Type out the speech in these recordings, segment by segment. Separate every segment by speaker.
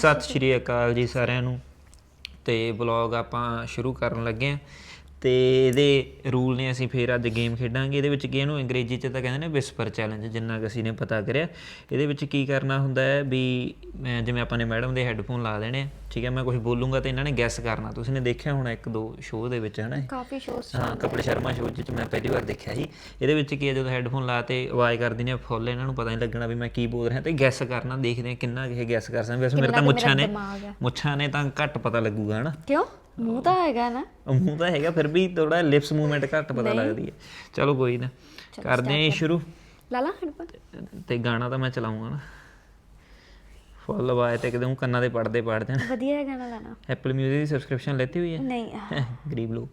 Speaker 1: ਸਤਿ ਸ਼੍ਰੀ ਅਕਾਲ ਜੀ ਸਾਰਿਆਂ ਨੂੰ। ਤੇ ਬਲੌਗ ਆਪਾਂ ਸ਼ੁਰੂ ਕਰਨ ਲੱਗੇ ਆ ਤੇ ਇਹਦੇ ਰੂਲ ਨੇ ਅਸੀਂ ਫੇਰ ਅੱਜ ਗੇਮ ਖੇਡਾਂਗੇ। ਇਹਦੇ ਵਿੱਚ ਕੀ ਇਹਨੂੰ ਅੰਗਰੇਜ਼ੀ ਚ ਤਾਂ ਕਹਿੰਦੇ ਨੇ ਵਿਸਪਰ ਚੈਲੰਜ ਜਿੰਨਾ ਕਿ ਅਸੀਂ ਨੇ ਪਤਾ ਕਰਿਆ। ਇਹਦੇ ਵਿੱਚ ਕੀ ਕਰਨਾ ਹੁੰਦਾ ਹੈ ਵੀ ਜਿਵੇਂ ਆਪਾਂ ਨੇ ਮੈਡਮ ਦੇ ਹੈੱਡਫੋਨ ਲਾ ਦੇਣੇ ਠੀਕ ਹੈ ਮੈਂ ਕੁਝ ਬੋਲੂੰਗਾ ਤੇ ਇਹਨਾਂ ਨੇ ਗੈਸ ਕਰਨਾ। ਤੁਸੀਂ ਨੇ ਦੇਖਿਆ ਹੋਣਾ ਇੱਕ ਦੋ ਸ਼ੋਅ ਦੇ ਵਿੱਚ ਹਨਾ?
Speaker 2: ਕਾਫੀ ਸ਼ੋਸ
Speaker 1: ਹਾਂ ਕਪਿਲ ਸ਼ਰਮਾ ਸ਼ੋਅ 'ਚ ਮੈਂ ਪਹਿਲੀ ਵਾਰ ਦੇਖਿਆ ਸੀ। ਇਹਦੇ ਵਿੱਚ ਕੀ ਹੈ ਜਦੋਂ ਹੈੱਡਫੋਨ ਲਾ ਤੇ ਆਵਾਜ਼ ਕਰਦੀ ਨੇ ਫੁੱਲ ਇਹਨਾਂ ਨੂੰ ਪਤਾ ਨਹੀਂ ਲੱਗਣਾ ਵੀ ਮੈਂ ਕੀ ਬੋਲ ਰਿਹਾ ਤੇ ਗੈਸ ਕਰਨਾ ਦੇਖਦੇ ਆ ਕਿੰਨਾ ਇਹ ਗੈਸ ਕਰ ਸਕਦੇ। ਵੈਸੇ ਮੇਰੇ ਤਾਂ ਮੁੱਛਾਂ ਨੇ ਮੁੱਛਾਂ ਨੇ ਤਾਂ ਘੱਟ ਪਤਾ ਲੱਗੂਗਾ ਹਨਾ?
Speaker 2: ਕਿਉਂ? ਮੂੰਹ ਤਾਂ ਹੈਗਾ ਨਾ।
Speaker 1: ਉਹ ਮੂੰਹ ਤਾਂ ਹੈਗਾ ਫਿਰ ਵੀ ਥੋੜਾ ਲਿਪਸ ਮੂਵਮੈਂਟ ਘੱਟ ਪਤਾ ਲੱਗਦੀ ਹੈ। ਚਲੋ ਕੋਈ ਨਾ ਕਰਦੇ ਆਂ ਜੀ ਸ਼ੁਰੂ।
Speaker 2: ਲਾਲਾ ਹੈਡਫੋਨ
Speaker 1: ਤੇ ਗਾਣਾ ਤਾਂ ਮੈਂ ਚਲਾਉਂਗਾ ਨਾ। ਫੁੱਲ ਆਵਾਜ਼ ਤੇ ਕਿਤੇ ਕੰਨਾਂ ਦੇ ਪੜਦੇ ਪੜ ਜਾਣ
Speaker 2: ਵਧੀਆ ਹੈ ਗਾਣਾ ਲਾਣਾ।
Speaker 1: ਐਪਲ 뮤직 ਦੀ ਸਬਸਕ੍ਰਿਪਸ਼ਨ ਲੈਤੀ ਹੋਈ ਹੈ?
Speaker 2: ਨਹੀਂ
Speaker 1: ਗਰੀਬ ਲੋਕ।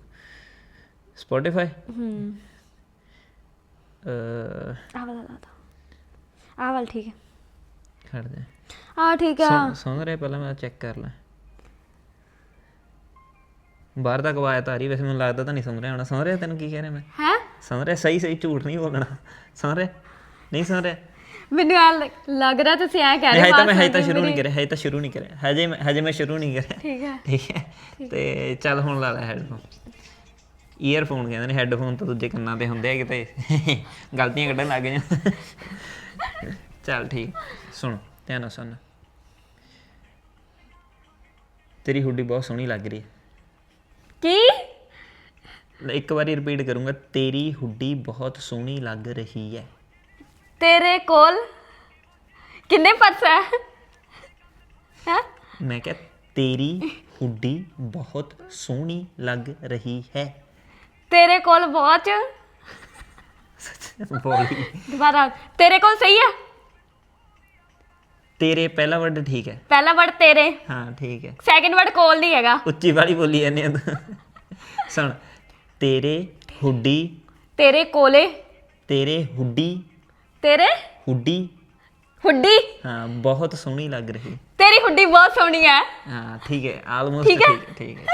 Speaker 1: ਸਪੋਟੀਫਾਈ
Speaker 2: ਹੂੰ।
Speaker 1: ਅ
Speaker 2: ਆਹ ਵਾਲਾ ਲਾ ਦੋ। ਆਹ ਵਾਲਾ ਠੀਕ ਹੈ।
Speaker 1: ਖੜ ਜਾ।
Speaker 2: ਆਹ ਠੀਕ ਆ
Speaker 1: ਸੁਣ ਰਿਹਾ ਪਹਿਲਾਂ ਮੈਂ ਚੈੱਕ ਕਰ ਲਾਂ। ਬਾਹਰ ਤੱਕ ਆਵਾਜ਼ ਤਾਂ ਆ ਰਹੀ ਵੈਸੇ ਮੈਨੂੰ ਲੱਗਦਾ ਤਾਂ ਨਹੀਂ ਸੁਣ ਰਿਹਾ ਹੋਣਾ। ਸੁਣ ਰਿਹਾ ਤੈਨੂੰ ਕੀ ਕਹਿ ਰਿਹਾ ਮੈਂ?
Speaker 2: ਹੈ?
Speaker 1: ਸੁਣ ਰਿਹਾ ਸਹੀ ਸਹੀ ਝੂਠ ਨਹੀਂ ਬੋਲਣਾ। ਸੁਣ ਰਿਹਾ? ਨਹੀਂ ਸੁਣ ਰਿਹਾ?
Speaker 2: ਮੈਨੂੰ ਆ ਲੱਗ ਰਿਹਾ ਤੁਸੀਂ ਐ ਕਹਿ ਰਹੇ
Speaker 1: ਹਜੇ ਤਾਂ ਮੈਂ ਹਜੇ ਤਾਂ ਸ਼ੁਰੂ ਨਹੀਂ ਕਰਿਆ ਹਜੇ ਤਾਂ ਸ਼ੁਰੂ ਨਹੀਂ ਕਰਿਆ। ਹਜੇ ਮੈਂ ਹਜੇ ਮੈਂ ਸ਼ੁਰੂ ਨਹੀਂ ਕਰਿਆ।
Speaker 2: ਠੀਕ ਹੈ।
Speaker 1: ਠੀਕ ਹੈ। ਤੇ ਚੱਲ ਹੁਣ ਲਾ ਲੈ ਹੈਡਫੋਨ ਈਅਰਫੋਨ ਕਹਿੰਦੇ ਨੇ ਹੈਡਫੋਨ ਤਾਂ ਦੂਜੇ ਕੰਨਾਂ ਤੇ ਹੁੰਦੇ ਆ ਕਿਤੇ। ਗਲਤੀਆਂ ਕੱਢਣ ਲੱਗ ਜਾਂ ਚੱਲ ਠੀਕ। ਸੁਣ ਧਿਆਨ ਨਾਲ ਸੁਣ। ਤੇਰੀ ਹੁੱਡੀ ਬਹੁਤ ਸੋਹਣੀ ਲੱਗ ਰਹੀ ਹੈ।
Speaker 2: ਕੀ
Speaker 1: ਲੈ, ਇੱਕ ਵਾਰੀ ਰਿਪੀਟ ਕਰੂੰਗਾ ਤੇਰੀ ਹੁੱਡੀ ਬਹੁਤ ਸੋਹਣੀ ਲੱਗ ਰਹੀ ਹੈ
Speaker 2: ਤੇਰੇ ਕੋਲ ਕਿੰਨੇ ਪਰਸ ਹੈ ਹੈ
Speaker 1: ਮੈਂ ਕਿਹਾ ਤੇਰੀ ਹੁੱਡੀ ਬਹੁਤ ਸੋਹਣੀ ਲੱਗ ਰਹੀ ਹੈ
Speaker 2: ਤੇਰੇ ਕੋਲ ਵਾਚ
Speaker 1: ਬੋਲੀ
Speaker 2: ਦੁਬਾਰਾ ਤੇਰੇ ਕੋਲ ਸਹੀ ਹੈ
Speaker 1: ਤੇਰੇ ਪਹਿਲਾ ਵਰਡ ਠੀਕ ਹੈ।
Speaker 2: ਪਹਿਲਾ ਵਰਡ ਤੇਰੇ।
Speaker 1: ਹਾਂ ਠੀਕ ਹੈ।
Speaker 2: ਸੈਕਿੰਡ ਵਰਡ ਕੋਲ ਨਹੀਂ ਹੈਗਾ।
Speaker 1: ਉੱਚੀ ਵਾਲੀ ਬੋਲੀ ਜਾਂਦੇ ਆ। ਸੁਣ। ਤੇਰੇ ਹੁੱਡੀ।
Speaker 2: ਤੇਰੇ ਕੋਲੇ।
Speaker 1: ਤੇਰੇ ਹੁੱਡੀ।
Speaker 2: ਤੇਰੇ?
Speaker 1: ਹੁੱਡੀ।
Speaker 2: ਹੁੱਡੀ?
Speaker 1: ਹਾਂ ਬਹੁਤ ਸੋਹਣੀ ਲੱਗ ਰਹੀ।
Speaker 2: ਤੇਰੀ ਹੁੱਡੀ ਬਹੁਤ ਸੋਹਣੀ ਹੈ।
Speaker 1: ਹਾਂ ਠੀਕ ਹੈ ਆਲਮੋਸਟ
Speaker 2: ਠੀਕ ਹੈ?
Speaker 1: ਹੈ ਠੀਕ ਹੈ।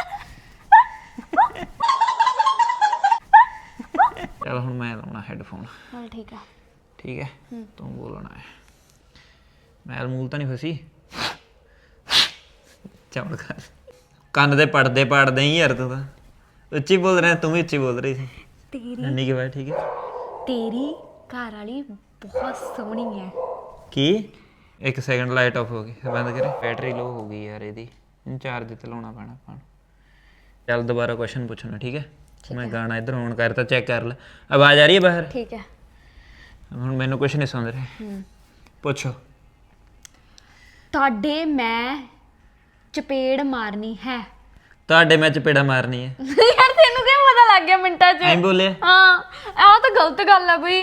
Speaker 1: ਚਲ ਹੁਣ ਮੈਂ ਲਾਉਣਾ ਹੈੱਡਫੋਨ
Speaker 2: ਹਾਂ ਠੀਕ ਹੈ।
Speaker 1: ਠੀਕ ਹੈ। ਤੂੰ ਬੋਲਣਾ ਹੈ। ਮੈਲ ਮੂਲ ਤਾਂ ਨਹੀਂ ਫਸੀ ਚੌੜ ਕਰ ਕੰਨ ਦੇ ਪੜਦੇ ਪੜਦੇ ਹੀ ਯਾਰ ਤੂੰ ਤਾਂ। ਉੱਚੀ ਬੋਲ ਰਿਹਾ ਤੂੰ ਵੀ ਉੱਚੀ ਬੋਲ ਰਹੀ ਸੀ।
Speaker 2: ਤੇਰੀ
Speaker 1: ਇੰਨੀ ਕੀ ਬਾਤ ਠੀਕ ਹੈ।
Speaker 2: ਤੇਰੀ ਘਰ ਵਾਲੀ ਬਹੁਤ ਸੋਹਣੀ ਹੈ।
Speaker 1: ਕੀ? ਇੱਕ ਸੈਕਿੰਡ ਲਾਈਟ ਆਫ ਹੋ ਗਈ। ਬੰਦ ਕਰੇ। ਬੈਟਰੀ ਲੋ ਹੋ ਗਈ ਯਾਰ ਇਹਦੀ। ਇਹਨੂੰ ਚਾਰਜ ਤੇ ਲਾਉਣਾ ਪੈਣਾ ਆਪਾਂ ਨੂੰ। ਚੱਲ ਦੁਬਾਰਾ ਕੁਐਸਚਨ ਪੁੱਛਣਾ ਠੀਕ ਹੈ? ਮੈਂ ਗਾਣਾ ਇਧਰ ਔਨ ਕਰਤਾ ਚੈੱਕ ਕਰ ਲੈ। ਆਵਾਜ਼ ਆ ਰਹੀ ਹੈ ਬਾਹਰ?
Speaker 2: ਠੀਕ ਹੈ।
Speaker 1: ਹੁਣ ਮੈਨੂੰ ਕੁਝ ਨਹੀਂ ਸੁਣ ਰਿਹਾ। ਪੁੱਛੋ।
Speaker 2: ਤੁਹਾਡੇ ਮੈਂ ਚਪੇੜ ਮਾਰਨੀ ਹੈ
Speaker 1: ਤੁਹਾਡੇ ਮੈਂ ਚਪੇੜਾ ਮਾਰਨੀ ਹੈ
Speaker 2: ਯਾਰ ਤੈਨੂੰ ਕਿਵੇਂ ਪਤਾ ਲੱਗ ਗਿਆ ਮਿੰਟਾਂ 'ਚ
Speaker 1: ਐਂ ਬੋਲਿਆ
Speaker 2: ਹਾਂ ਆਹ ਤਾਂ ਗਲਤ ਗੱਲ ਆ ਕੋਈ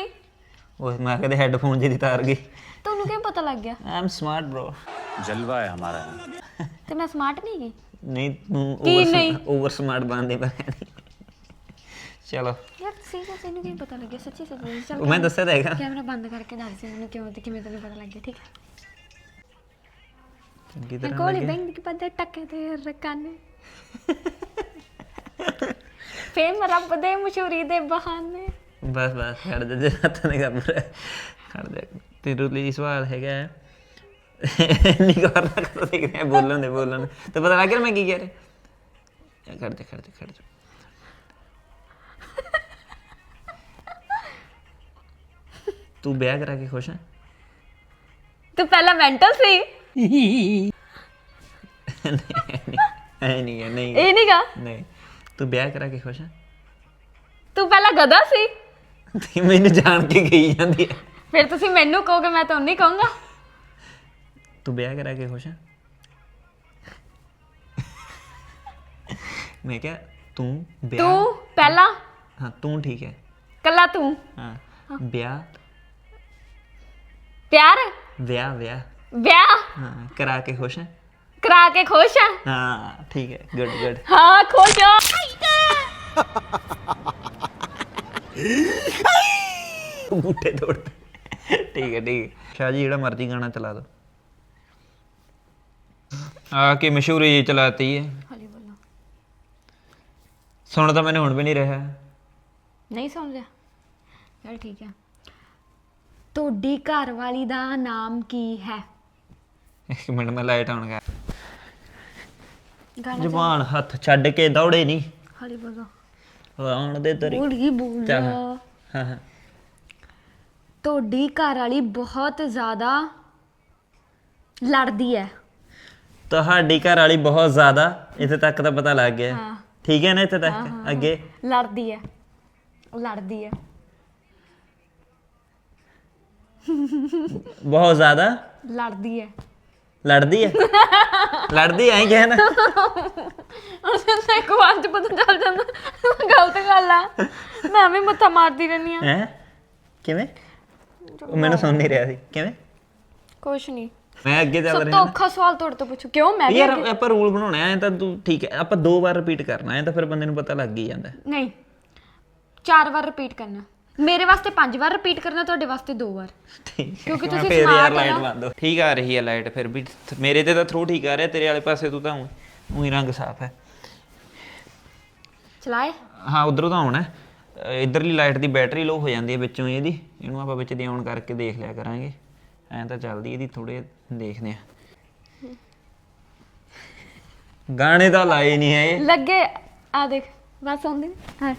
Speaker 1: ਉਹ ਮੈਂ ਕਹਦੇ ਹੈੱਡਫੋਨ ਜਿਹਦੀ ਤਾਰ ਗਈ
Speaker 2: ਤੁਹਾਨੂੰ ਕਿਵੇਂ ਪਤਾ ਲੱਗ ਗਿਆ
Speaker 1: ਆਈ ਐਮ ਸਮਾਰਟ bro
Speaker 3: जलवा है हमारा
Speaker 2: ਤੇ ਮੈਂ ਸਮਾਰਟ ਨਹੀਂ ਗਈ
Speaker 1: ਨਹੀਂ ਤੂੰ
Speaker 2: ਕੀ
Speaker 1: ਓਵਰ
Speaker 2: ਨਹੀਂ?
Speaker 1: ਓਵਰ ਸਮਾਰਟ ਬਣਦੇ ਪਏ ਚਲੋ
Speaker 2: ਯਾਰ ਸਹੀ ਤੈਨੂੰ ਕਿਵੇਂ ਪਤਾ ਲੱਗਿਆ ਸੱਚੀ ਸੱਚੀ ਚੱਲ
Speaker 1: ਉਹ ਮੈਂ ਦੱਸਿਆ ਤਾਂ ਹੈਗਾ
Speaker 2: ਕੈਮਰਾ ਬੰਦ ਕਰਕੇ ਦੱਸ ਦੇ ਮੈਨੂੰ ਕਿਉਂ ਤੇ ਕਿਵੇਂ ਤੈਨੂੰ ਪਤਾ ਲੱਗਿਆ ਠੀਕ ਹੈ
Speaker 1: ਚੰਗੀ ਤਰ੍ਹਾਂ
Speaker 2: ਗੋਲੀ ਬੈਂਗ ਕੇ ਪੱਦੇ ਟੱਕੇ ਤੇ ਰਕਾਨੇ ਫੇਮ ਰੱਬ ਦੇ ਮਸ਼ਹੂਰੀ ਦੇ ਬਹਾਨੇ।
Speaker 1: ਬਸ ਬਸ ਖੜ ਜਾ ਜੇ ਹੱਥ ਨੇ ਕਰ ਖੜ ਜਾ। ਤੇਰੇ ਲਈ ਸਵਾਲ ਹੈਗਾ। ਹੈ। ਨਹੀਂ ਕਰ ਦੇਖਦੇ ਆ ਬੋਲਣ ਦੇ ਬੋਲਣ ਦੇ। ਤੇ ਪਤਾ ਲੱਗ ਗਿਆ ਮੈਂ ਕੀ ਕਹਿ ਰਿਹਾ? ਖੜ ਜਾ ਖੜ ਜਾ ਖੜ ਜਾ। ਤੂੰ ਵਿਆਹ ਕਰਾ ਕੇ ਖੁਸ਼ ਹੈ
Speaker 2: ਤੂੰ ਪਹਿਲਾਂ ਮੈਂਟਲ ਸੀ?
Speaker 1: ਐ ਨਹੀਂ ਹੈ ਨਹੀਂ
Speaker 2: ਇਹ ਨਹੀਂਗਾ
Speaker 1: ਨਹੀਂ। ਤੂੰ ਵਿਆਹ ਕਰਾ ਕੇ ਖੁਸ਼ ਹੈ
Speaker 2: ਤੂੰ ਪਹਿਲਾਂ ਗਧਾ ਸੀ।
Speaker 1: ਤੇ ਮੈਨੂੰ ਜਾਣ ਕੇ ਗਈ ਜਾਂਦੀ ਹੈ
Speaker 2: ਫਿਰ ਤੁਸੀਂ ਮੈਨੂੰ ਕਹੋਗੇ ਮੈਂ ਤੁਹਾਨੂੰ ਨਹੀਂ ਕਹੂੰਗਾ।
Speaker 1: ਤੂੰ ਵਿਆਹ ਕਰਾ ਕੇ ਖੁਸ਼ ਹੈ ਮੈਂ ਕਿਹਾ ਤੂੰ ਵਿਆਹ
Speaker 2: ਤੂੰ ਪਹਿਲਾਂ।
Speaker 1: ਹਾਂ ਤੂੰ ਠੀਕ ਹੈ।
Speaker 2: ਕੱਲਾ ਤੂੰ।
Speaker 1: ਹਾਂ। ਵਿਆਹ
Speaker 2: ਪਿਆਰ?
Speaker 1: ਵਿਆਹ ਵਿਆਹ।
Speaker 2: ਵਿਆਹ।
Speaker 1: ਹਾਂ ਕਰਾ ਕੇ ਖੁਸ਼ ਹੈ?
Speaker 2: ਕਰਾ ਕੇ ਖੁਸ਼ ਆ
Speaker 1: ਹਾਂ ਠੀਕ ਹੈ ਗੁੱਡ ਗੁੱਡ
Speaker 2: ਹਾਂ ਖੁਸ਼ ਆ
Speaker 1: ਬੂਟੇ ਤੋੜਦੇ। ਠੀਕ ਹੈ ਠੀਕ ਹੈ। ਸ਼ਾਹ ਜੀ ਜਿਹੜਾ ਮਰਜ਼ੀ ਗਾਣਾ ਚਲਾ ਦੋ ਆ ਕੇ ਮਸ਼ਹੂਰੀ ਜੀ ਚਲਾਤੀ ਹੈ।
Speaker 2: ਹੌਲੀ ਬੋਲੋ।
Speaker 1: ਸੁਣ ਤਾਂ ਮੈਨੂੰ ਹੁਣ ਵੀ ਨਹੀਂ ਰਿਹਾ।
Speaker 2: ਨਹੀਂ ਸੁਣ ਰਿਹਾ ਚਲ ਠੀਕ ਹੈ। ਤੁਹਾਡੀ ਘਰ ਵਾਲੀ ਦਾ ਨਾਮ ਕੀ ਹੈ?
Speaker 1: ਇੱਕ ਮਿੰਟ ਮੈਂ ਲਾਈਟ ਆਨ ਕਰ।
Speaker 2: ਗਾਣਾ
Speaker 1: ਜ਼ਬਾਨ ਹੱਥ ਛੱਡ ਕੇ ਦੌੜੇ ਨਹੀਂ
Speaker 2: ਹਾਲੀ ਬੋਲੋ।
Speaker 1: ਆਉਣ ਦੇ ਤਰੀ
Speaker 2: ਬੋਲ ਗਈ ਬੋਲ।
Speaker 1: ਚੱਲ।
Speaker 2: ਜਾ।
Speaker 1: ਹਾਂ ਹਾਂ।
Speaker 2: ਤੁਹਾਡੀ ਘਰ ਵਾਲੀ ਬਹੁਤ ਜ਼ਿਆਦਾ ਲੜਦੀ ਹੈ।
Speaker 1: ਤੁਹਾਡੀ ਘਰ ਵਾਲੀ ਬਹੁਤ ਜ਼ਿਆਦਾ ਇੱਥੇ ਤੱਕ ਤਾਂ ਪਤਾ ਲੱਗ ਗਿਆ।
Speaker 2: ਹਾਂ।
Speaker 1: ਠੀਕ ਹੈ ਨਾ ਇੱਥੇ ਤੱਕ? ਅੱਗੇ।
Speaker 2: ਲੜਦੀ ਹੈ। ਲੜਦੀ ਹੈ।
Speaker 1: ਬਹੁਤ ਜ਼ਿਆਦਾ?
Speaker 2: ਲੜਦੀ ਹੈ।
Speaker 1: ਲੜਦੀ ਹੈ ਲੜਦੀ ਐਂ ਕਿਹਾ ਨਾ।
Speaker 2: ਉਸ ਨੇ ਇੱਕ ਵਾਰ ਚ ਪਤਾ ਚੱਲ ਜਾਂਦਾ। ਗਲਤ ਗੱਲ ਆ। ਮੈਂ ਵੀ ਮੱਥਾ ਮਾਰਦੀ ਰਹਿੰਦੀ ਆ।
Speaker 1: ਹੈ? ਕਿਵੇਂ? ਉਹ ਮੈਨੂੰ ਸੁਣ ਨਹੀਂ ਰਿਹਾ ਸੀ। ਕਿਵੇਂ?
Speaker 2: ਕੁਛ ਨਹੀਂ।
Speaker 1: ਮੈਂ ਅੱਗੇ ਚੱਲ
Speaker 2: ਸਭ
Speaker 1: ਰਿਹਾ
Speaker 2: ਤੋਂ ਔਖਾ ਸਵਾਲ ਤੁਹਾਡੇ ਤੋਂ ਪੁੱਛੋ। ਕਿਉਂ? ਮੈਂ ਵੀ
Speaker 1: ਯਾਰ ਆਪਾਂ ਰੂਲ ਬਣਾਉਣਾ ਐ ਤਾਂ ਤੂੰ ਠੀਕ ਹੈ ਆਪਾਂ ਦੋ ਵਾਰ ਰਿਪੀਟ ਕਰਨਾ ਐ ਤਾਂ ਫਿਰ ਬੰਦੇ ਨੂੰ ਪਤਾ ਲੱਗ ਹੀ ਜਾਂਦਾ।
Speaker 2: ਨਹੀਂ। ਚਾਰ ਵਾਰ ਰਿਪੀਟ ਕਰਨਾ। ਮੇਰੇ ਵਾਸਤੇ ਪੰਜ ਵਾਰ ਰਿਪੀਟ ਕਰਨਾ ਤੁਹਾਡੇ ਵਾਸਤੇ ਦੋ ਵਾਰ।
Speaker 1: ਠੀਕ ਹੈ
Speaker 2: ਕਿਉਂਕਿ ਤੁਸੀਂ
Speaker 1: ਫੇਰ
Speaker 2: smart
Speaker 1: ਯਾਰ
Speaker 2: ਹੋ
Speaker 1: ਲਾਈਟ
Speaker 2: ਨਾ।
Speaker 1: ਬੰਦ ਹੋ। ਠੀਕ ਆ ਰਹੀ ਹੈ ਲਾਈਟ ਫਿਰ ਵੀ ਮੇਰੇ ਤੇ ਤਾਂ ਥਰੂ ਠੀਕ ਆ ਰਿਹਾ ਤੇਰੇ ਵਾਲੇ ਪਾਸੇ ਤੂੰ ਤਾਂ ਉਹੀ ਰੰਗ ਸਾਫ਼ ਹੈ।
Speaker 2: ਚਲਾਏ?
Speaker 1: ਹਾਂ ਉਧਰੋਂ ਤਾਂ ਆਉਣਾ ਹੈ। ਇੱਧਰਲੀ ਲਾਈਟ ਦੀ ਬੈਟਰੀ ਲੋ ਹੋ ਜਾਂਦੀ ਹੈ ਵਿੱਚੋਂ ਹੀ ਇਹਦੀ। ਇਹਨੂੰ ਆਪਾਂ ਵਿੱਚ ਦੀ ਆਨ ਕਰਕੇ ਦੇਖ ਲਿਆ ਕਰਾਂਗੇ। ਐਂ ਤਾਂ ਚੱਲਦੀ ਇਹਦੀ ਥੋੜੇ ਦੇਖਦੇ ਆ ਗਾਣੇ ਤਾਂ ਲਾਏ ਨਹੀਂ ਹੈ ਇਹ।
Speaker 2: ਲੱਗੇ। ਆ ਦੇਖ ਬਸ ਆਉਂਦੀ ਨੀ। ਹਾਂ।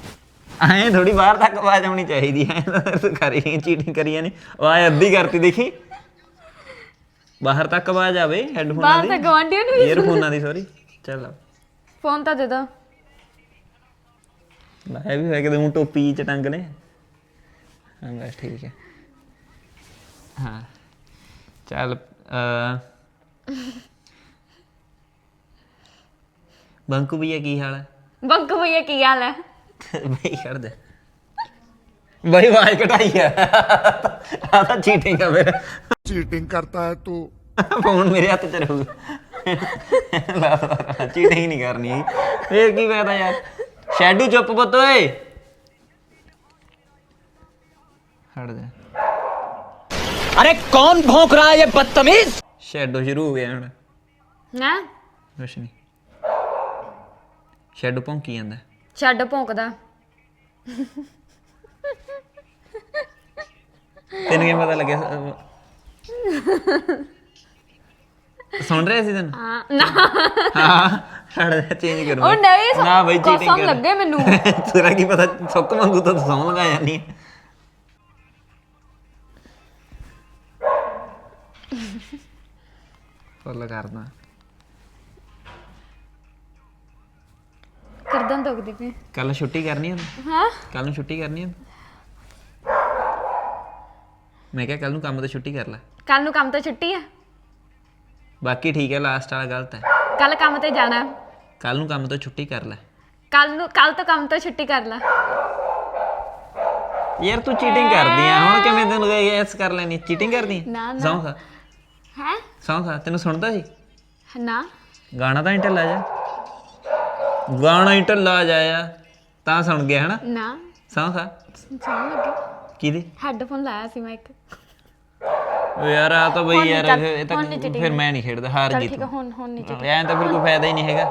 Speaker 1: ਐਂ ਥੋੜੀ ਬਾਹਰ ਤੱਕ ਆਵਾਜ਼ ਆਉਣੀ ਚਾਹੀਦੀ ਹੈ। ਤੂੰ ਕਰੀ ਚੀਟਿੰਗ ਕਰੀ ਨਹੀਂ ਆਵਾਜ਼ ਅੱਧੀ ਕਰਤੀ ਦੇਖੀ। ਬਾਹਰ ਤੱਕ ਆਵਾਜ਼ ਆਵੇ ਹੈੱਡਫੋਨਾਂ
Speaker 2: ਬਾਹਰ
Speaker 1: ਦੀ।
Speaker 2: ਤਾਂ ਗਵਾਂਢੀਆਂ ਨੂੰ। ਵੀ
Speaker 1: ਦੀ ਸੌਰੀ ਚੱਲ ਆ।
Speaker 2: ਫੋਨ ਤਾਂ ਦੇ ਦੋ।
Speaker 1: ਮੈਂ ਵੀ ਹੋਇਆ ਕਿ ਤੂੰ ਟੋਪੀ ਚ ਟੰਗ ਲੈ ਹਾਂ ਬਸ ਠੀਕ ਹੈ। ਹਾਂ। ਚੱਲ ਅ ਬੰਕੂ ਭਈਆ ਕੀ ਹਾਲ ਹੈ?
Speaker 2: ਬੰਕ ਭਈਆ ਕੀ ਹਾਲ ਹੈ?
Speaker 1: ਬਈ ਕਰ ਦੇ ਬਈ ਆਵਾਜ਼ ਘਟਾਈ ਆ ਆ ਤਾਂ ਚੀਟਿੰਗ ਆ ਫਿਰ
Speaker 4: चीटिंग करता है तू
Speaker 1: ਫੋਨ ਮੇਰੇ ਹੱਥ 'ਚ ਰਹੂਗਾ ਚੀਟਿੰਗ ਨਹੀਂ ਕਰਨੀ ਫੇਰ ਕੀ ਫਾਇਦਾ ਯਾਰ ਸ਼ੈਡੂ ਚੁੱਪ ਪੁੱਤ ਓਏ ਹਟ ਜਾ
Speaker 5: अरे कौन भौंक रहा है ये बदतमीज
Speaker 1: ਸ਼ੈਡੋ ਸ਼ੁਰੂ ਹੋ ਗਿਆ ਹੁਣ
Speaker 2: ਨਾ
Speaker 1: ਕੁਛ ਨਹੀਂ ਸ਼ੈਡੋ ਭੌਂਕੀ ਜਾਂਦਾ
Speaker 2: ਛੱਡ ਭੌਂਕਦਾ।
Speaker 1: ਤੈਨੂੰ ਕੀ ਪਤਾ ਲੱਗਿਆ? ਅਹ, ਸੁਣ ਰਿਹਾ ਸੀ ਤੈਨੂੰ?
Speaker 2: ਹਾਂ ਨਾ।
Speaker 1: ਹਾਂ ਚੇਂਜ ਕਰੂੰਗਾ
Speaker 2: ਉਹ ਨਹੀਂ,
Speaker 1: ਨਾ ਬਈ ਚੀਟਿੰਗ
Speaker 2: ਕਸਮ ਲੱਗੇ ਮੈਨੂੰ।
Speaker 1: ਤੇਰਾ ਕੀ ਪਤਾ ਸੁੱਕ ਮੰਗੂ ਤਾਂ ਸੌਂ ਲਗਾ ਜਾਨੀ ਹੈ। ਫੁੱਲ ਕਰਦਾ।
Speaker 2: ਕਰਦਨ ਦੁਖਦੀ ਪਈ।
Speaker 1: ਕੱਲ ਛੁੱਟੀ ਕਰਨੀ ਹੈ
Speaker 2: ਹਾਂ?
Speaker 1: ਕੱਲ ਨੂੰ ਛੁੱਟੀ ਕਰਨੀ ਹੈ ਮੈਂ ਕਿਹਾ ਕੱਲ ਨੂੰ ਕੰਮ ਤੋਂ ਛੁੱਟੀ ਕਰ ਲੈ।
Speaker 2: ਕੱਲ ਨੂੰ ਕੰਮ ਤੋਂ ਛੁੱਟੀ ਆ?
Speaker 1: ਬਾਕੀ ਠੀਕ ਹੈ ਲਾਸਟ ਵਾਲਾ ਗਲਤ ਹੈ।
Speaker 2: ਕੱਲ ਕੰਮ ਤੇ ਜਾਣਾ।
Speaker 1: ਕੱਲ ਨੂੰ ਕੰਮ ਤੋਂ ਛੁੱਟੀ ਕਰ ਲੈ।
Speaker 2: ਕੱਲ ਨੂੰ ਕੱਲ ਤੋਂ ਕੰਮ ਤੋਂ ਛੁੱਟੀ ਕਰ ਲੈ।
Speaker 1: ਯਾਰ ਤੂੰ ਚੀਟਿੰਗ ਕਰਦੀ ਆ। ਹੁਣ ਕਿਵੇਂ ਤੈਨੂੰ ਐਸ ਕਰ ਲੈਣੀ? ਚੀਟਿੰਗ ਕਰਦੀ
Speaker 2: ਨਾ, ਨਾ।
Speaker 1: ਸੌਂ ਖਾ।
Speaker 2: ਹੈ?
Speaker 1: ਸੌਂ ਖਾ। ਤੈਨੂੰ ਸੁਣਦਾ ਸੀ?
Speaker 2: ਨਾ।
Speaker 1: ਗਾਣਾ ਤਾਂ ਹੀ ਢਿੱਲਾ ਜਾ ਗਾਣਾ ਹੀ ਢਿੱਲਾ ਜਾਇਆ। ਤਾਂ ਸੁਣ ਗਿਆ ਹਨਾ?
Speaker 2: ਨਾ।
Speaker 1: ਸੌਂ ਖਾ।
Speaker 2: ਸੁਣ ਲੱਗੇ।
Speaker 1: ਕਿਹਦੇ?
Speaker 2: ਹੈੱਡਫੋਨ ਲਾਇਆ ਸੀ ਮੈਂ ਇੱਕ।
Speaker 1: ਓ ਯਾਰ ਆ ਤਾਂ ਬਈ ਯਾਰ
Speaker 2: ਚੱਲ-
Speaker 1: ਇਹ ਤਾਂ
Speaker 2: ਹੁਣ ਨੀ
Speaker 1: ਫਿਰ ਮੈਂ ਨਹੀਂ ਖੇਡਦਾ ਹਾਰ
Speaker 2: ਚਲ
Speaker 1: ਗਈ
Speaker 2: ਠੀਕ ਹੈ
Speaker 1: ਤੂੰ।
Speaker 2: ਹੁਣ ਹੁਣ ਨਹੀਂ ਚੁੱਪ
Speaker 1: ਐਂ ਤਾਂ ਫਿਰ ਕੋਈ ਫਾਇਦਾ ਹੀ ਨਹੀਂ ਹੈਗਾ।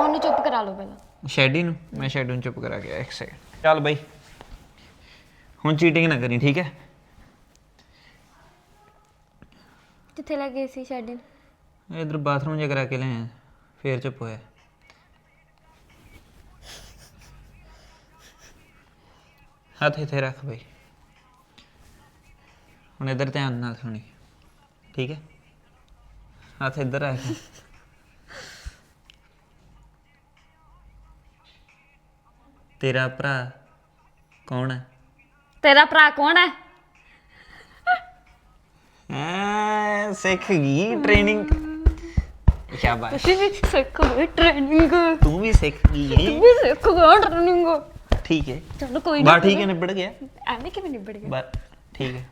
Speaker 2: ਹੁਣ ਨੂੰ ਚੁੱਪ ਕਰਾ ਲਓ ਪਹਿਲਾਂ।
Speaker 1: ਸ਼ੈਡੀ ਨੂੰ ਮੈਂ ਸ਼ੈਡੂ ਨੂੰ ਚੁੱਪ ਕਰਾ ਕੇ ਇੱਕ ਸੈਕਿੰਡ ਚੱਲ ਬਈ। ਹੁਣ ਚੀਟਿੰਗ ਨਾ ਕਰੀ ਠੀਕ ਹੈ?
Speaker 2: ਕਿੱਥੇ ਲੱਗ ਸੀ ਸ਼ੈਡਿਨ
Speaker 1: ਇਧਰ ਬਾਥਰੂਮ ਜਾ ਕਰਾ ਕੇ ਲੈ ਆਇਆ ਫੇਰ ਚੁੱਪ ਹੋਇਆ। ਹੱਥ ਇੱਥੇ ਰੱਖ ਬਈ। ਹੁਣ ਇਧਰ ਧਿਆਨ ਨਾਲ ਸੁਣੀ। ਠੀਕ ਹੈ? ਹੱਥ ਇੱਧਰ ਰੱਖ। ਤੇਰਾ ਭਰਾ ਕੌਣ ਹੈ?
Speaker 2: ਤੇਰਾ ਭਰਾ ਕੌਣ ਹੈ?
Speaker 1: ਐ ਸਿੱਖ ਗਈ ਟ੍ਰੇਨਿੰਗ ਸ਼ਾਬਾਸ਼।
Speaker 2: ਤੁਸੀਂ ਵੀ ਸਿੱਖੋ ਟ੍ਰੇਨਿੰਗ
Speaker 1: ਤੂੰ ਵੀ ਸਿੱਖ ਗਈ। ਹੈ
Speaker 2: ਵੀ ਸਿੱਖੋ ਟ੍ਰੇਨਿੰਗ
Speaker 1: ਠੀਕ ਹੈ
Speaker 2: ਚਲੋ ਕੋਈ
Speaker 1: ਬਾ
Speaker 2: ਨਾ
Speaker 1: ਠੀਕ ਹੈ ਨਿਬੜ ਗਿਆ
Speaker 2: ਐਵੇਂ ਕਿਵੇਂ ਨਿਬੜ ਗਿਆ
Speaker 1: ਬਾ ਠੀਕ ਹੈ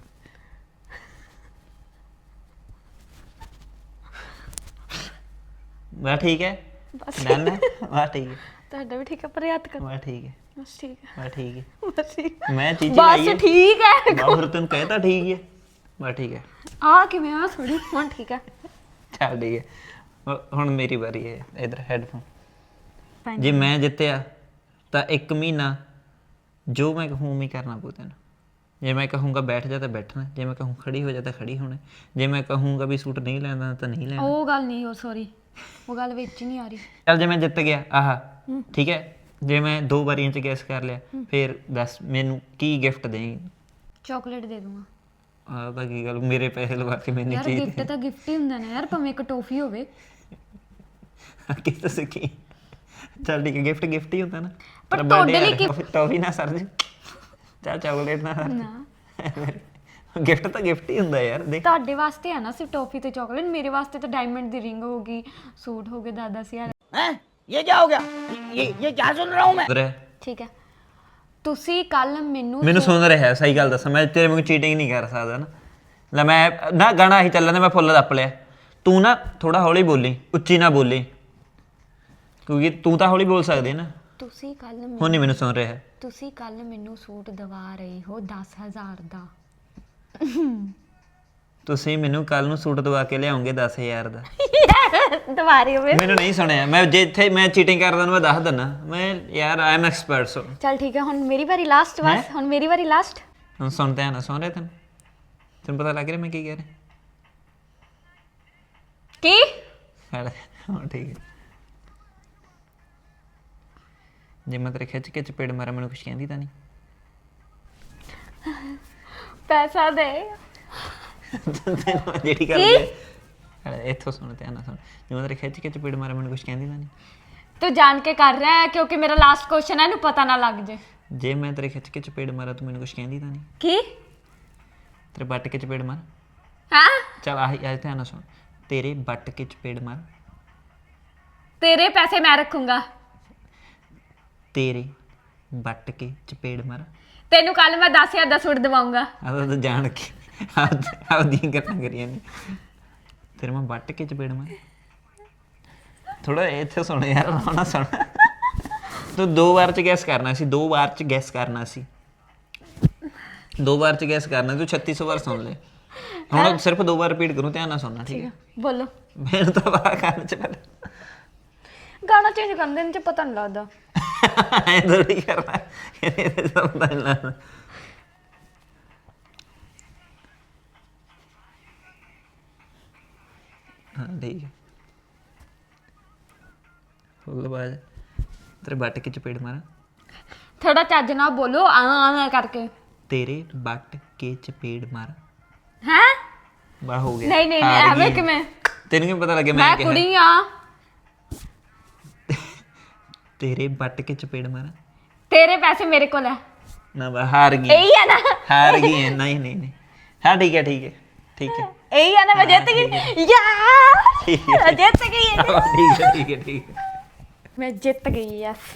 Speaker 1: ਬਾ ਠੀਕ ਹੈ
Speaker 2: ਬਸ
Speaker 1: ਡਨ ਹੈ ਬਾ ਠੀਕ ਹੈ
Speaker 2: ਤੁਹਾਡਾ ਵੀ ਠੀਕ ਹੈ ਪਰ ਯਾਦ ਕਰ
Speaker 1: ਬਾ ਠੀਕ ਹੈ
Speaker 2: ਬਸ ਠੀਕ ਹੈ
Speaker 1: ਬਾ ਠੀਕ ਹੈ
Speaker 2: ਬਸ ਠੀਕ
Speaker 1: ਮੈਂ ਚੀਚੀ ਲਾਈ ਹੈ
Speaker 2: ਬਸ ਠੀਕ ਹੈ
Speaker 1: ਬਾ ਫਿਰ ਤੈਨੂੰ ਕਹਿਤਾ ਠੀਕ ਹੈ ਬਾ ਠੀਕ ਹੈ
Speaker 2: ਆ ਕਿਵੇਂ ਆ ਥੋੜੀ ਹੁਣ ਠੀਕ ਹੈ
Speaker 1: ਚੱਲ ਠੀਕ ਹੈ ਹੁ- ਹੁਣ ਮੇਰੀ ਵਾਰੀ ਹੈ ਇਧਰ ਹੈੱਡਫੋਨ. ਜੇ ਮੈਂ ਜਿੱਤਿਆ ਤਾਂ ਇੱਕ ਮਹੀਨਾ ਜੋ ਮੈਂ ਕਹੂੰ ਉਵੇਂ ਹੀ ਕਰਨਾ ਪਊ ਤੈਨੂੰ। ਜੇ ਮੈਂ ਕਹੂੰਗਾ ਬੈਠ ਜਾ ਤਾਂ ਬੈਠਣਾ ਜੇ ਮੈਂ ਕਹੂੰ ਖੜੀ ਹੋ ਜਾ ਤਾਂ ਖੜੀ ਹੋਣਾ ਜੇ ਮੈਂ ਕਹੂੰਗਾ ਵੀ ਸੂਟ ਨਹੀਂ ਲੈਣਾ ਤਾਂ ਨਹੀਂ ਲੈਣਾ।
Speaker 2: ਉਹ ਗੱਲ ਨਹੀਂ ਉਹ ਸੌਰੀ ਉਹ ਗੱਲ ਵਿੱਚ ਹੀ ਨਹੀਂ ਆ ਰਹੀ।
Speaker 1: ਚੱਲ ਜੇ ਮੈਂ ਜਿੱਤ ਗਿਆ ਆਹ ਠੀਕ ਹੈ? ਜੇ ਮੈਂ ਦੋ ਵਾਰੀਆਂ ਚ ਗੈਸ ਕਰ ਲਿਆ ਫਿਰ ਦੱਸ ਮੈਨੂੰ ਕੀ ਗਿਫਟ ਦੇਂਗੀ
Speaker 2: ਚਾਕਲੇਟ ਦੇ ਦੂੰਗਾ।
Speaker 1: ਆਹ ਤਾਂ ਕੀ ਗੱਲ ਮੇਰੇ ਪੈਸੇ ਲਵਾ ਕੇ ਮੈਨੂੰ
Speaker 2: ਯਾਰ ਗਿਫਟ ਤਾਂ ਗਿਫਟ ਹੀ ਹੁੰਦਾ ਨਾ ਯਾਰ ਭਾਵੇਂ ਇੱਕ ਟੋਫੀ ਹੋਵੇ।
Speaker 1: ਕਿਸ ਸਿੱਖੀ ਚੱਲ ਠੀਕ ਹੈ ਗਿਫਟ ਗਿਫਟ ਹੀ ਹੁੰਦਾ ਨਾ।
Speaker 2: ਪਰ ਤੁਹਾਡੇ ਲਈ
Speaker 1: ਕੀ ਟੌਫੀ ਨਾ ਸਰ ਜੀ ਚਾਹ ਚਾਕਲੇਟ ਨਾ
Speaker 2: ਨਾ
Speaker 1: ਗਿਫਟ ਤਾਂ ਗਿਫਟ ਹੀ ਹੁੰਦਾ ਯਾਰ ਦੇਖ
Speaker 2: ਤੁਹਾਡੇ ਵਾਸਤੇ ਆ ਨਾ ਸਿਰਫ ਟੌਫੀ ਤੇ ਚਾਕਲੇਟ ਮੇਰੇ ਵਾਸਤੇ ਤਾਂ ਡਾਇਮੰਡ ਦੀ ਰਿੰਗ ਹੋਗੀ ਸੂਟ ਹੋਗੇ ਦਾਦਾ
Speaker 5: ਸਿਆਰ ਹੈ? ਇਹ ਕੀ ਹੋ ਗਿਆ? ਇਹ ਇਹ ਕੀ ਸੁਣ ਰਹਾ ਹੂੰ
Speaker 1: ਮੈਂ?
Speaker 2: ਠੀਕ ਹੈ। ਤੁਸੀਂ ਕੱਲ ਮੈਨੂੰ
Speaker 1: ਮੈਨੂੰ ਸੁਣ ਰਿਹਾ ਸਹੀ ਗੱਲ ਦੱਸਾਂ ਮੈਂ ਤੇਰੇ ਵਾਂਗ ਚੀਟਿੰਗ ਨਹੀਂ ਕਰ ਸਕਦਾ ਨਾ। ਲੈ ਮੈਂ ਨਾ ਗਾਣਾ ਹੀ ਚੱਲਣਾ ਮੈਂ ਫੁੱਲ ਦੱਪ ਲਿਆ। ਤੂੰ ਨਾ ਥੋੜਾ ਹੌਲੀ ਬੋਲੀ ਉੱਚੀ ਨਾ ਬੋਲੀ। ਕਿਉਂਕਿ ਤੂੰ ਤਾਂ ਹੌਲੀ ਬੋਲ ਸਕਦੀ ਨਾ।
Speaker 2: ਤੁਸੀਂ ਕੱਲ
Speaker 1: ਹੁਣ ਨਹੀਂ ਮੈਨੂੰ ਸੁਣ ਰਿਹਾ।
Speaker 2: ਤੁਸੀਂ ਕੱਲ ਮੈਨੂੰ ਸੂਟ ਦਵਾ ਰਹੇ ਹੋ 10000 ਦਾ।
Speaker 1: ਤੁਸੀਂ ਮੈਨੂੰ ਕੱਲ ਨੂੰ ਸੂਟ ਦਵਾ ਕੇ ਲਿਆਉਂਗੇ 10000 ਦਾ।
Speaker 2: ਦਵਾ ਰਹੇ ਹੋ
Speaker 1: ਮੈਨੂੰ ਨਹੀਂ ਸੁਣਿਆ। ਮੈਂ ਜੇ ਇੱਥੇ ਮੈਂ ਚੀਟਿੰਗ ਕਰਦਾ ਨੂੰ ਮੈਂ ਦੱਸ ਦਿੰਦਾ ਮੈਂ ਯਾਰ ਆਈ ਐਮ ਐਕਸਪਰਟ ਸੋ
Speaker 2: ਚਲ ਠੀਕ ਹੈ ਹੁਣ ਮੇਰੀ ਵਾਰੀ ਲਾਸਟ ਬਸ ਹੁਣ ਮੇਰੀ ਵਾਰੀ ਲਾਸਟ
Speaker 1: ਹੁਣ ਸੁਣਦੇ ਆ ਨਾ ਸੁਣ ਰਹੇ ਤੈਨੂੰ? ਤੈਨੂੰ ਪਤਾ ਲੱਗ ਰਿਹਾ ਮੈਂ ਕੀ ਕਹਿ ਰਿਹਾ?
Speaker 2: ਕੀ?
Speaker 1: ਹਾਂ ਠੀਕ ਹੈ। ਜੇ ਮੈਂ ਤੇਰੇ ਖਿੱਚ ਕੇ ਚਪੇੜ ਮਾਰਾਂ ਮੈਨੂੰ ਕੁਝ ਕਹਿੰਦੀ ਤਾਂ ਨਹੀਂ।
Speaker 2: ਪੈਸਾ ਦੇ।
Speaker 1: ਤੈਨੂੰ ਜਿਹੜੀ ਗੱਲ ਹੈ ਇੱਥੋਂ ਸੁਣ ਤੇ ਨਾ ਸੁਣ। ਜੇ ਮੈਂ ਤੇਰੇ ਖਿੱਚ ਕੇ ਚਪੇੜ ਮਾਰਾਂ ਮੈਨੂੰ ਕੁਝ ਕਹਿੰਦੀ ਤਾਂ ਨਹੀਂ।
Speaker 2: ਤੂੰ ਜਾਣ ਕੇ ਕਰ ਰਿਹਾ ਹੈ ਕਿਉਂਕਿ ਮੇਰਾ ਲਾਸਟ ਕੁਐਸਚਨ ਹੈ ਇਹਨੂੰ ਪਤਾ ਨਾ ਲੱਗ ਜੇ।
Speaker 1: ਜੇ ਮੈਂ ਤੇਰੇ ਖਿੱਚ ਕੇ ਚਪੇੜ ਮਾਰਾਂ ਤੂੰ ਮੈਨੂੰ ਕੁਝ ਕਹਿੰਦੀ ਤਾਂ ਨਹੀਂ।
Speaker 2: ਕੀ?
Speaker 1: ਤੇਰੇ ਬੱਟ ਕੇ ਚਪੇੜ ਮਾਰ।
Speaker 2: ਹਾਂ?
Speaker 1: ਚਲ ਆਹੀ ਆਹ ਧਿਆਨ ਨਾਲ ਸੁਣ। ਤੇਰੇ ਬੱਟ ਕੇ ਚਪੇੜ ਮਾਰ।
Speaker 2: ਤੇਰੇ ਪੈਸੇ ਮੈਂ ਰੱਖੂੰਗਾ।
Speaker 1: ਤੇਰੇ ਬੱਟ ਕੇ ਚਪੇੜ ਮਾਰ।
Speaker 2: ਤੈਨੂੰ ਕੱਲ ਮੈਂ 10000 ਦਾ ਸੂਟ ਦਵਾਉਂਗਾ।
Speaker 1: ਆਦਾ ਤਾਂ ਜਾਣ ਕੇ ਆਪਦੀਆਂ ਗੱਲਾਂ ਕਰੀਆਂ ਨੇ। ਤੇਰੇ ਮੈਂ ਬੱਟ ਕੇ ਚਪੇੜ ਮਾਰ। ਥੋੜਾ ਇੱਥੇ ਸੁਣ ਯਾਰ ਨਾ ਸੁਣ। ਤੂੰ ਦੋ ਵਾਰ ਚ ਗੈਸ ਕਰਨਾ ਸੀ ਦੋ ਵਾਰ ਚ ਗੈਸ ਕਰਨਾ ਸੀ। ਦੋ ਵਾਰ ਚ ਗੈਸ ਕਰਨਾ ਤੂੰ 3600 ਵਾਰ ਸੁਣ ਲੈ। ਹੁਣ ਸਿਰਫ ਦੋ ਵਾਰ ਰਿਪੀਟ ਕਰੂੰ ਧਿਆਨ ਨਾਲ ਸੁਣਨਾ ਠੀਕ ਹੈ?
Speaker 2: ਬੋਲੋ।
Speaker 1: ਮੈਨੂੰ ਤਾਂ ਬਾਹਰ ਕਰਨ ਚ ਪਹਿਲਾਂ
Speaker 2: ਗਾਣਾ ਚੇਂਜ ਕਰਨ ਦੇ ਚ ਪਤਾ ਨਹੀਂ ਲੱਗਦਾ।
Speaker 1: ਐ ਥੋੜੀ ਕਰਨਾ ਇਹਦੇ ਤੇ ਸਭ ਪਤਾ ਨਹੀਂ ਲੱਗਦਾ ਹਾਂ ਠੀਕ ਹੈ ਫੁੱਲ ਬਾਜ ਤੇਰੇ ਬੱਟ ਕੇ ਚਪੇੜ ਮਾਰਾਂ
Speaker 2: ਥੋੜਾ ਚੱਜ ਨਾਲ ਬੋਲੋ ਆ ਆ ਕਰਕੇ
Speaker 1: ਤੇਰੇ ਬੱਟ ਕੇ ਚਪੇੜ ਮਾਰ
Speaker 2: ਹੈ
Speaker 1: ਬਾ ਹੋ ਗਿਆ
Speaker 2: ਨਹੀਂ ਨਹੀਂ
Speaker 1: ਹਾਰ
Speaker 2: ਐਵੇਂ
Speaker 1: ਗਈ।
Speaker 2: ਕਿਵੇਂ
Speaker 1: ਤੈਨੂੰ ਕੀ ਪਤਾ ਲੱਗਿਆ ਮੈਂ
Speaker 2: ਮੈਂ
Speaker 1: ਕਿਹਾ
Speaker 2: ਕੁੜੀ ਆ
Speaker 1: ਤੇਰੇ ਬੱਟ ਕੇ ਚਪੇੜ ਮਾਰਾਂ
Speaker 2: ਤੇਰੇ ਪੈਸੇ ਮੇਰੇ ਕੋਲ ਹੈ
Speaker 1: ਨਾ ਬਾ ਹਾਰ ਗਈ
Speaker 2: ਇਹੀ ਆ ਨਾ
Speaker 1: ਹਾਰ ਗਈ ਹੈ, ਨਹੀਂ ਨਹੀਂ ਨਹੀਂ ਹਾਂ ਠੀਕ ਹੈ ਠੀਕ ਹੈ ਠੀਕ ਹੈ
Speaker 2: ਇਹੀ ਆ ਨਾ ਮੈਂ ਜਿੱਤ ਗਈ ਯਾ
Speaker 1: ਠੀਕ ਹੈ।
Speaker 2: ਮੈਂ ਜਿੱਤ ਗਈ
Speaker 1: ਹਾਂ, ਠੀਕ ਹੈ ਠੀਕ ਹੈ ਠੀਕ ਹੈ
Speaker 2: ਮੈਂ ਜਿੱਤ ਗਈ ਯੈਸ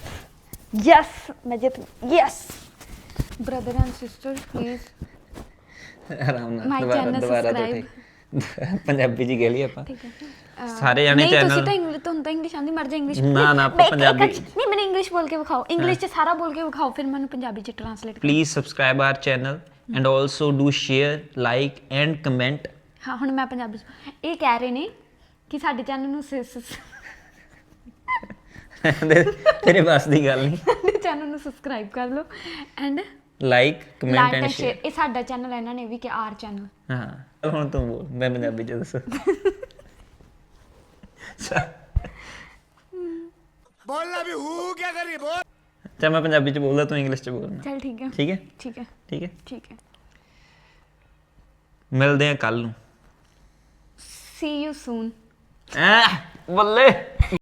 Speaker 2: ਯੈਸ ਮੈਂ ਜਿੱਤ yes brother and sister please
Speaker 1: ਆਰਾਮ ਨਾਲ
Speaker 2: My
Speaker 1: ਦੁਬਾਰਾ
Speaker 2: channel
Speaker 1: ਦੁਬਾਰਾ ਤੋਂ
Speaker 2: subscribe.
Speaker 1: ਠੀਕ ਪੰਜਾਬੀ ਜੀ ਕਹਿ ਲਈ ਆਪਾਂ।
Speaker 2: ਠੀਕ ਹੈ।
Speaker 1: ਸਾਰੇ ਜਾਣੇ
Speaker 2: ਨਹੀਂ ਤੁਸੀਂ
Speaker 1: ਚੈਨਲ
Speaker 2: ਤਾਂ ਇੰਗਲਿਸ਼ ਤੁਹਾਨੂੰ ਤਾਂ ਇੰਗਲਿਸ਼ ਆਉਂਦੀ ਮਰ ਜਾ ਇੰਗਲਿਸ਼
Speaker 1: ਨਾ, ਨਾ, ਆਪਾਂ ਪੰਜਾਬੀ-
Speaker 2: ਨਹੀਂ ਮੈਨੂੰ ਇੰਗਲਿਸ਼ ਬੋਲ ਕੇ ਵਿਖਾਓ। ਇੰਗਲਿਸ਼ ਚ ਸਾਰਾ ਬੋਲ ਕੇ ਵਿਖਾਓ ਫਿਰ ਮੈਨੂੰ ਪੰਜਾਬੀ ਚ translate
Speaker 1: please subscribe our channel and also do share like and comment
Speaker 2: ਹਾਂ ਹੁਣ ਮੈਂ ਪੰਜਾਬੀ ਚ ਇਹ ਕਹਿ ਰਹੇ ਨੇ ਕਿ ਸਾਡੇ ਚੈਨਲ ਨੂੰ
Speaker 1: ਤੇਰੇ ਬਸ ਦੀ ਗੱਲ ਨਹੀਂ।
Speaker 2: ਚੈਨਲ ਨੂੰ ਸਬਸਕ੍ਰਾਈਬ ਕਰ ਲਓ। And
Speaker 1: like comment
Speaker 2: like
Speaker 1: and
Speaker 2: and
Speaker 1: share
Speaker 2: share ਇਹ ਸਾਡਾ ਚੈਨਲ ਇਹਨਾਂ ਨੇ ਵੀ ਕਿ ਆਰ ਚੈਨਲ
Speaker 1: ਹਾਂ ਚਲ ਹੁਣ ਤੂੰ ਬੋਲ ਮੈਂ ਪੰਜਾਬੀ ਚ ਦੱਸ
Speaker 4: बोलना भी हूँ क्या करिए बोल
Speaker 1: ਚਾ ਮੈਂ ਪੰਜਾਬੀ ਚ ਬੋਲਦਾ ਤੂੰ ਇੰਗਲਿਸ਼ ਚ ਬੋਲਣਾ
Speaker 2: ਚਲ ਠੀਕ ਹੈ
Speaker 1: ਠੀਕ ਹੈ
Speaker 2: ਠੀਕ ਹੈ
Speaker 1: ਠੀਕ ਹੈ
Speaker 2: ਠੀਕ ਹੈ
Speaker 1: ਮਿਲਦੇ ਆ ਕੱਲ ਨੂੰ
Speaker 2: ਸੀ ਯੂ ਸੂਨ
Speaker 1: ਐ ਬੱਲੇ